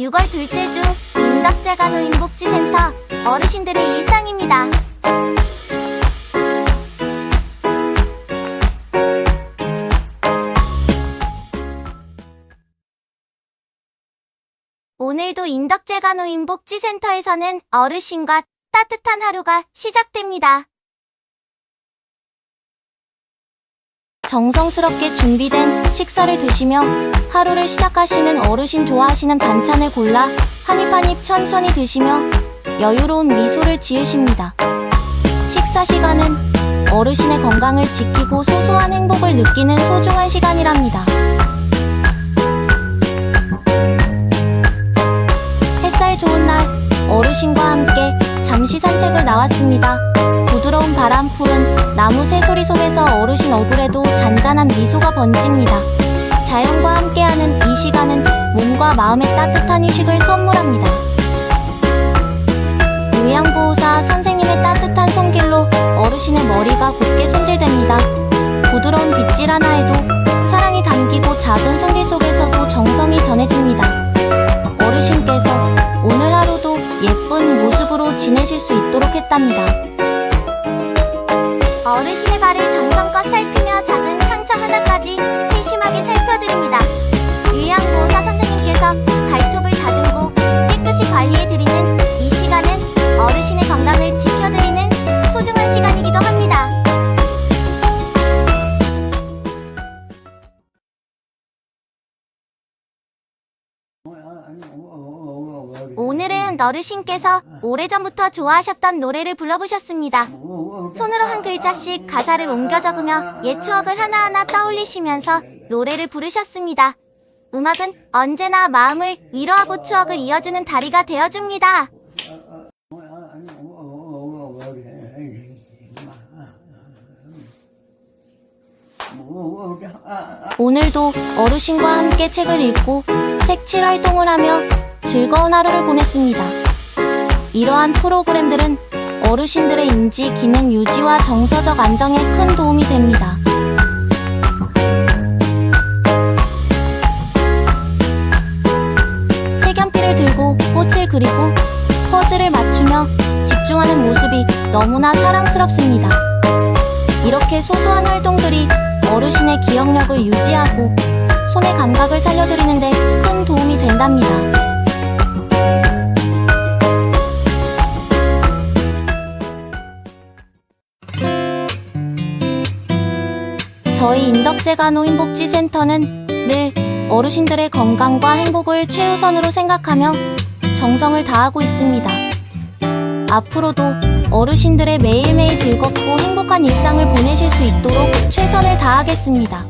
6월 둘째 주 인덕재가 노인복지센터 어르신들의 일상입니다. 오늘도 인덕재가 노인복지센터에서는 어르신과 따뜻한 하루가 시작됩니다. 정성스럽게 준비된 식사를 드시며 하루를 시작하시는 어르신 좋아하시는 반찬을 골라 한입 한입 천천히 드시며 여유로운 미소를 지으십니다. 식사 시간은 어르신의 건강을 지키고 소소한 행복을 느끼는 소중한 시간이랍니다. 햇살 좋은 날 어르신과 함께 잠시 산책을 나왔습니다. 부드러운 바람 푸른 나무 새소리 속에서 어르신 얼굴에도 잔잔한 미소가 번집니다. 자연과 함께하는 이 시간은 몸과 마음의 따뜻한 휴식을 선물합니다. 요양보호사 선생님의 따뜻한 손길로 어르신의 머리가 곧게 손질됩니다. 부드러운 빗질 하나에도 모습으로 지내실 수 있도록 했답니다. 어르신의 발을 정성껏 살피며 작은 상처 하나까지 세심하게 살펴드립니다. 요양보호사 선생님께서 발톱을 다듬고 깨끗이 관리해드리는 이 시간은 어르신의 건강을 지켜드리는 소중한 시간이기도 합니다. 오늘은 어르신께서 오래전부터 좋아하셨던 노래를 불러보셨습니다. 손으로 한 글자씩 가사를 옮겨 적으며 옛 추억을 하나하나 떠올리시면서 노래를 부르셨습니다. 음악은 언제나 마음을 위로하고 추억을 이어주는 다리가 되어줍니다. 오늘도 어르신과 함께 책을 읽고 색칠 활동을 하며 즐거운 하루를 보냈습니다. 이러한 프로그램들은 어르신들의 인지 기능 유지와 정서적 안정에 큰 도움이 됩니다. 색연필을 들고 꽃을 그리고 퍼즐을 맞추며 집중하는 모습이 너무나 사랑스럽습니다. 이렇게 소소한 활동들이 어르신의 기억력을 유지하고 손의 감각을 살려드리는데 큰 도움이 된답니다. 저희 인덕재가 노인복지센터는 늘 어르신들의 건강과 행복을 최우선으로 생각하며 정성을 다하고 있습니다. 앞으로도 어르신들의 매일매일 즐겁고 행복한 일상을 보내실 수 있도록 최선을 다하겠습니다.